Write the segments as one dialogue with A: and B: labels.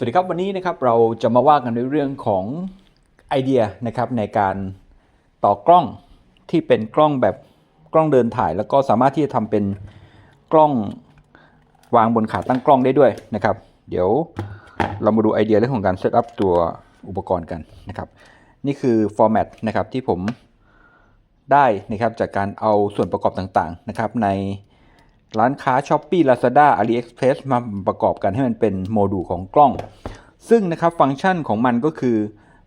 A: สวัสดีครับวันนี้นะครับเราจะมาว่ากันในเรื่องของไอเดียนะครับในการต่อกล้องที่เป็นกล้องแบบกล้องเดินถ่าย แล้วก็สามารถที่จะทำเป็นกล้องวางบนขาตั้งกล้องได้ด้วยนะครับ เดี๋ยวเรามาดูไอเดียเรื่องของการเซตอัพตัวอุปกรณ์กันนะครับ นี่คือฟอร์แมตนะครับที่ผมได้นะครับจากการเอาส่วนประกอบต่างๆนะครับใน ร้านค้า s h อ p e e Lazada AliExpress มาประกอบกันให้มันเป็นโมดูลของกล้อง ซึ่งนะครับฟังก์ชันของมันก็คือ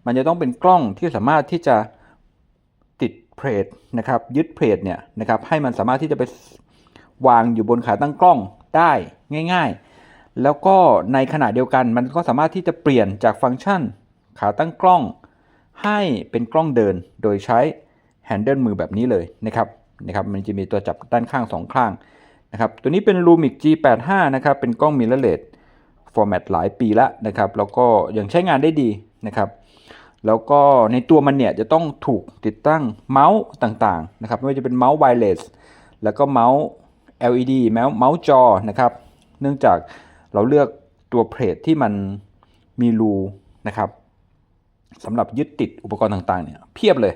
A: มันจะต้องเป็นกล้องที่สามารถที่จะติดเพลทนะครับยึดเพลทเนี่ยนะครับให้มันสามารถที่จะไปวางอยู่บนขาตั้งกล้องได้ง่าย ๆ แล้วก็ในขณะเดียวกันมันก็สามารถที่จะเปลี่ยนจากฟังก์ชัน ขาตั้งกล้อง ให้เป็นกล้องเดินโดยใช้แฮนเดิลมือแบบนี้เลยนะครับนะครับมันจะมีตัวจับด้านข้างสองข้าง นะครับตัวนี้เป็น Lumix G85 นะครับเป็นกล้อง mirrorless format หลายปีล้วนะครับแล้วก็ยังใช้งานได้ดีนะครับแล้วก็ในตัวมันเนี่ยจะต้องถูกติดตั้งเมาส์ต่างๆนะครับไม่ว่าจะเป็นเมาส์ wireless แล้วก็เมาส์ LED เมาส์เมาส์จอนะครับ เนื่องจากเราเลือกตัวเพลทที่มันมีรูนะครับสำหรับยึดติดอุปกรณ์ต่างๆเนี่ยเพียบเลย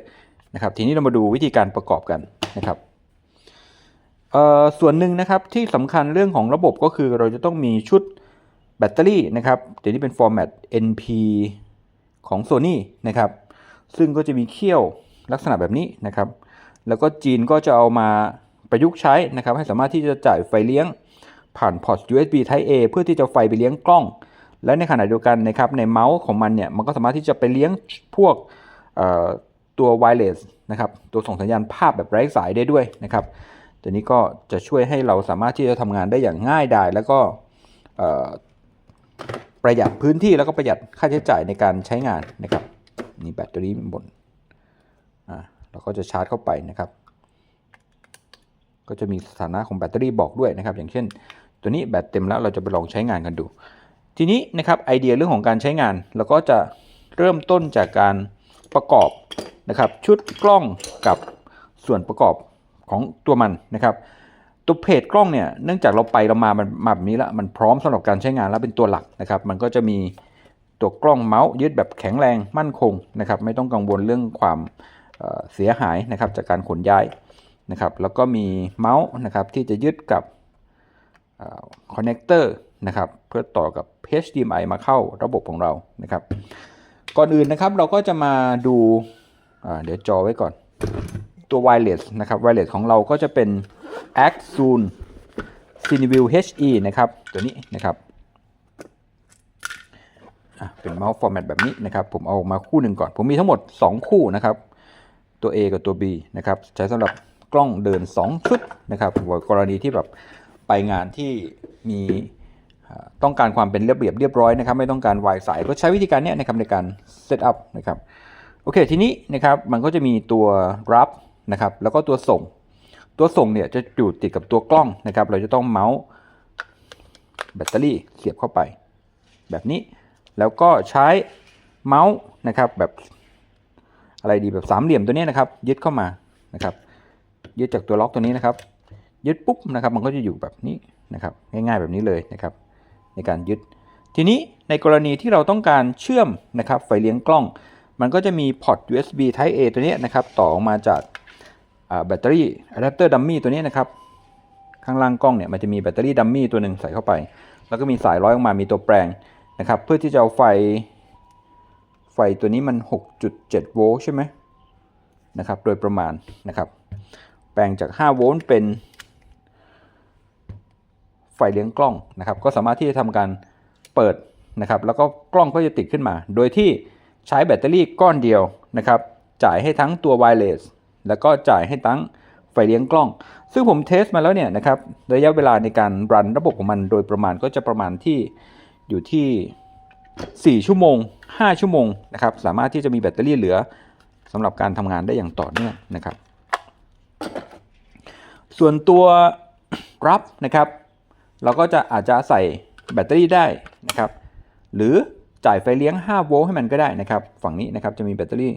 A: นะครับ ทีนี้เรามาดูวิธีการประกอบกันนะครับ ส่วนหนึ่งนะครับที่สำคัญเรื่องของระบบก็คือเราจะต้องมีชุดแบตเตอรี่นะครับเดี๋ยวนี้เป็นฟอร์แมต NP ของ Sony นะครับซึ่งก็จะมีเขี้ยวลักษณะแบบนี้นะครับ แล้วก็จีนก็จะเอามาประยุกต์ใช้นะครับ ให้สามารถที่จะจ่ายไฟเลี้ยงผ่านพอร์ต USB Type A เพื่อที่จะไฟไปเลี้ยงกล้อง และในขณะเดียวกันนะครับในเมาส์ของมันเนี่ยมันก็สามารถที่จะไปเลี้ยงพวกตัวไวเลสนะครับตัวส่งสัญญาณภาพแบบไร้สายได้ด้วยนะครับ ตัวนี้ก็จะช่วยให้เราสามารถที่จะทำงานได้อย่างง่ายดายแล้วก็ประหยัดพื้นที่แล้วก็ประหยัดค่าใช้จ่ายในการใช้งานนะครับนี่แบตเตอรี่บนอ่าเราก็จะชาร์จเข้าไปนะครับ ก็จะมีสถานะของแบตเตอรี่บอกด้วยนะครับ อย่างเช่น ตัวนี้แบตเต็มแล้วเราจะไปลองใช้งานกันดู ทีนี้นะครับไอเดียเรื่องของการใช้งานเราก็จะเริ่มต้นจากการประกอบนะครับ ชุดกล้องกับส่วนประกอบ ของตัวมันนะครับ ตัวเพจกล้องเนี่ยเนื่องจากเราไปเรามามันมาแบบนี้แล้วมันพร้อมสำหรับการใช้งานแล้วเป็นตัวหลักนะครับ มันก็จะมีตัวกล้องเมาส์ยึดแบบแข็งแรงมั่นคงนะครับ ไม่ต้องกังวลเรื่องความเเสียหายนะครับจากการขนย้ายนะครับ แล้วก็มีเมาส์นะครับที่จะยึดกับคอนเนคเตอร์นะครับเพื่อต่อกับ HDMI มาเข้าระบบของเรานะครับ ก่อนอื่นนะครับเราก็จะมาดูเดี๋ยวจอไว้ก่อน ตัว wireless นะครับ wireless ของเราก็จะเป็น Axon Cineview HE นะครับตัวนี้นะครับเป็นเมาส์ฟอร์แมตแบบนี้นะครับ ผมเอามาคู่หนึ่งก่อน ผมมีทั้งหมด 2 คู่นะครับ ตัว A กับตัว B นะครับใช้สำหรับกล้องเดิน 2 ชุดนะครับกรณีที่แบบไปงานที่มีต้องการความเป็นเรียบเรียบเรียบร้อยนะครับ ไม่ต้องการวายสายก็ใช้วิธีการนี้นะครับในการเซตอัพนะครับโอเคทีนี้นะครับมันก็จะมีตัวรับ นะครับ แล้วก็ตัวส่ง ตัวส่งเนี่ยจะอยู่ติดกับตัวกล้องนะครับ เราจะต้องเมาส์แบตเตอรี่เสียบเข้าไป แบบนี้ แล้วก็ใช้เมาส์นะครับแบบอะไรดีแบบสามเหลี่ยมตัวนี้นะครับ ยึดเข้ามานะครับ ยึดจากตัวล็อกตัวนี้นะครับ ยึดปุ๊บนะครับ มันก็จะอยู่แบบนี้นะครับ ง่ายๆแบบนี้เลยนะครับ ในการยึด ทีนี้ในกรณีที่เราต้องการเชื่อมนะครับไฟเลี้ยงกล้อง มันก็จะมีพอร์ต USB Type A ตัวนี้นะครับ ต่อออกมาจาก แบตเตอรี่อะแดปเตอร์ดัมมี่ตัวนี้นะครับ ข้างล่างกล้องเนี่ยมันจะมีแบตเตอรี่ดัมมี่ตัวหนึ่งใส่เข้าไป แล้วก็มีสายร้อยออกมามีตัวแปลงนะครับ เพื่อที่จะเอาไฟ ไฟตัวนี้มัน 6.7 โวลต์ใช่ไหมนะครับ โดยประมาณนะครับ แปลงจาก 5 โวลต์เป็น ไฟเลี้ยงกล้องนะครับ ก็สามารถที่จะทำการเปิดนะครับ แล้วก็กล้องก็จะติดขึ้นมา โดยที่ใช้แบตเตอรี่ก้อนเดียวนะครับ จ่ายให้ทั้งตัว wireless แล้วก็จ่ายให้ทั้งไฟเลี้ยงกล้อง ซึ่งผมเทสมาแล้วเนี่ยนะครับระยะเวลาในการรันระบบของมันโดยประมาณก็จะประมาณที่อยู่ที่ 4 ชั่วโมง 5 ชั่วโมงนะครับสามารถที่จะมีแบตเตอรี่เหลือสำหรับการทำงานได้อย่างต่อเนื่องนะครับ ส่วนตัวรับนะครับ เราก็จะอาจจะใส่แบตเตอรี่ได้นะครับ หรือจ่ายไฟเลี้ยง5โวลต์ให้มันก็ได้นะครับ ฝั่งนี้นะครับจะมีแบตเตอรี่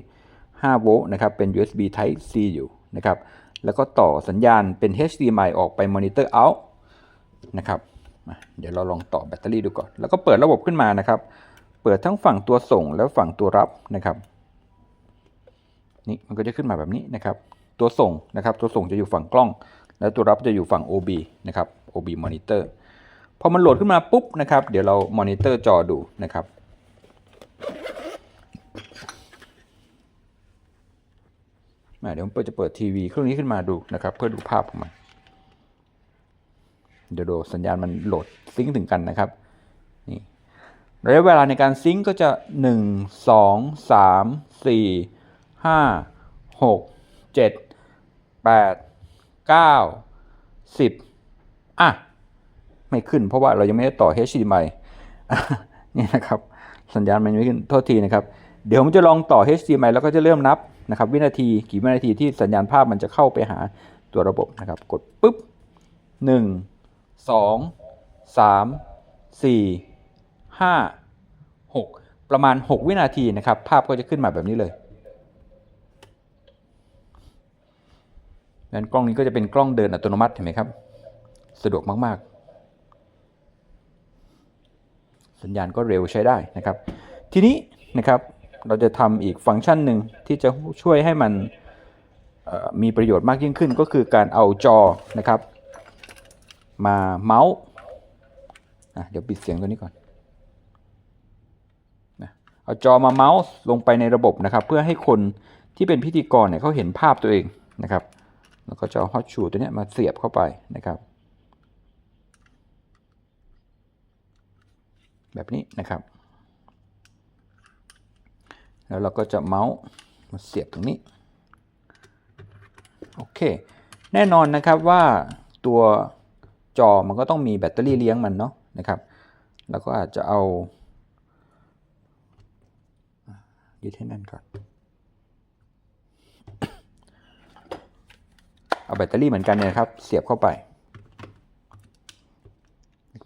A: 5 โวลต์นะครับเป็น USB Type C อยู่นะครับแล้วก็ต่อสัญญาณเป็น HDMI ออกไป Monitor Out นะครับเดี๋ยวเราลองต่อแบตเตอรี่ดูก่อน แล้วก็เปิดระบบขึ้นมานะครับ เปิดทั้งฝั่งตัวส่งแล้วฝั่งตัวรับนะครับนี่มันก็จะขึ้นมาแบบนี้นะครับ ตัวส่งนะครับ ตัวส่งจะอยู่ฝั่งกล้อง แล้วตัวรับจะอยู่ฝั่ง OB นะครับ OB monitor พอมันโหลดขึ้นมาปุ๊บนะครับ เดี๋ยวเรามอนิเตอร์จอดูนะครับ อะ เดี๋ยวผมจะเปิดทีวีเครื่องนี้ขึ้นมาดูนะครับ เพื่อดูภาพของมันเดี๋ยวดูสัญญาณมันโหลดซิงค์ถึงกันนะครับนี่ระยะเวลาในการซิงค์ก็จะ 1 2 3 4 5 6 7 8 9 10อะไม่ขึ้นเพราะว่าเรายังไม่ได้ต่อ HDMI นี่นะครับ สัญญาณมันไม่ขึ้นโทษทีนะครับ เดี๋ยวผมจะลองต่อ HDMI แล้วก็จะเริ่มนับ นะครับวินาทีกี่วินาทีที่สัญญาณภาพมันจะเข้าไปหาตัวระบบนะครับ กดปุ๊บ 1 2 3 4 5 6 ประมาณ 6 วินาทีนะครับ ภาพก็จะขึ้นมาแบบนี้เลยงั้นกล้องนี้ก็จะเป็นกล้องเดินอัตโนมัติเห็นไหมครับ สะดวกมาก ๆ สัญญาณก็เร็วใช้ได้นะครับ ทีนี้นะครับ เราจะทำอีกฟังก์ชันหนึ่งที่จะช่วยให้มันมีประโยชน์มากยิ่งขึ้นก็คือการเอาจอนะครับ มาเมาส์เดี๋ยวปิดเสียงตัวนี้ก่อนเอาจอมาเมาส์ลงไปในระบบนะครับ เพื่อให้คนที่เป็นพิธีกรเนี่ยเขาเห็นภาพตัวเองนะครับ แล้วก็จะเอาฮอตชูตัวนี้มาเสียบเข้าไปนะครับ แบบนี้นะครับ แล้วเราก็จะเมาส์มาเสียบตรงนี้ โอเค แน่นอนนะครับว่าตัวจอมันก็ต้องมีแบตเตอรี่เลี้ยงมันเนาะนะครับแล้วก็อาจจะเอายึดให้แนั่นก่อน เอาแบตเตอรี่เหมือนกันเนี่ยนะครับ เสียบเข้าไป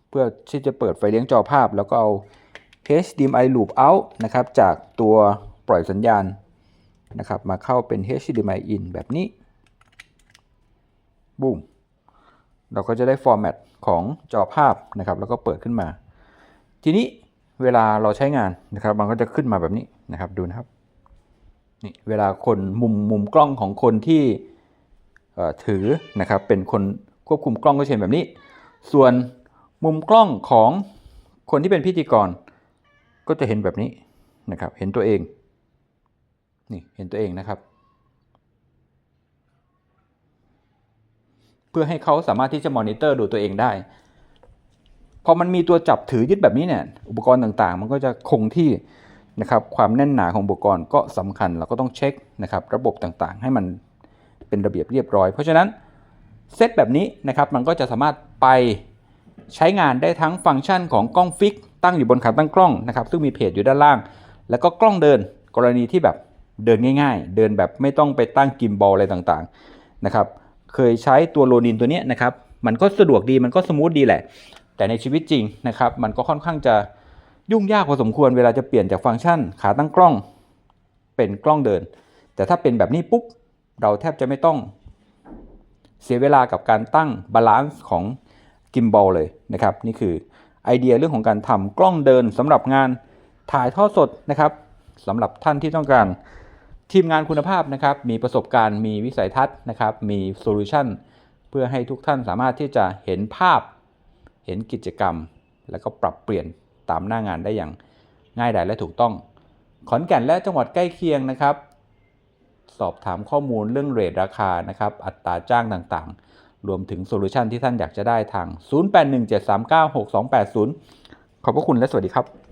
A: เพื่อที่จะเปิดไฟเลี้ยงจอภาพ แล้วก็เอา HDMI loop out นะครับ จากตัว ปล่อยสัญญาณนะครับมาเข้าเป็น HDMI in แบบนี้บูมเราก็จะได้ฟอร์แมตของจอภาพนะครับ แล้วก็เปิดขึ้นมา ทีนี้เวลาเราใช้งานนะครับ มันก็จะขึ้นมาแบบนี้นะครับดูนะครับนี่เวลาคนมุมมุมกล้องของคนที่ถือนะครับเป็นคนควบคุมกล้องก็เห็นแบบนี้ ส่วนมุมกล้องของคนที่เป็นพิธีกร ก็จะเห็นแบบนี้นะครับ เห็นตัวเอง นี่เห็นตัวเองนะครับ เพื่อให้เขาสามารถที่จะมอนิเตอร์ดูตัวเองได้ พอมันมีตัวจับถือยึดแบบนี้เนี่ยอุปกรณ์ต่างๆ มันก็จะคงที่นะครับความแน่นหนาของอุปกรณ์ก็สำคัญเราก็ต้องเช็คนะครับระบบต่างๆ ให้มันเป็นระเบียบเรียบร้อย เพราะฉะนั้นเซตแบบนี้นะครับมันก็จะสามารถไปใช้งานได้ทั้งฟังก์ชันของกล้องฟิกตั้งอยู่บนขาตั้งกล้องนะครับซึ่งมีเพจอยู่ด้านล่าง แล้วก็กล้องเดินกรณีที่แบบ เดินง่ายๆ เดินแบบไม่ต้องไปตั้งกิมบอลอะไรต่างๆนะครับ เคยใช้ตัวโลนินตัวเนี้ยนะครับ มันก็สะดวกดีมันก็สมูทดีแหละ แต่ในชีวิตจริงนะครับ มันก็ค่อนข้างจะยุ่งยากพอสมควรเวลาจะเปลี่ยนจากฟังก์ชันขาตั้งกล้องเป็นกล้องเดิน แต่ถ้าเป็นแบบนี้ปุ๊บเราแทบจะไม่ต้องเสียเวลากับการตั้งบาลานซ์ของกิมบอลเลยนะครับ นี่คือไอเดียเรื่องของการทำกล้องเดินสำหรับงานถ่ายทอดสดนะครับสำหรับท่านที่ต้องการ ทีมงานคุณภาพนะครับมีประสบการณ์มีวิสัยทัศน์นะครับมีโซลูชันเพื่อให้ทุกท่านสามารถที่จะเห็นภาพ เห็นกิจกรรม แล้วก็ปรับเปลี่ยนตามหน้างานได้อย่างง่ายดายและถูกต้อง ขอนแก่นและจังหวัดใกล้เคียงนะครับ สอบถามข้อมูลเรื่องเรทราคานะครับอัตราจ้างต่างๆ รวมถึงโซลูชันที่ท่านอยากจะได้ทาง 0817396280 ขอบพระคุณและสวัสดีครับ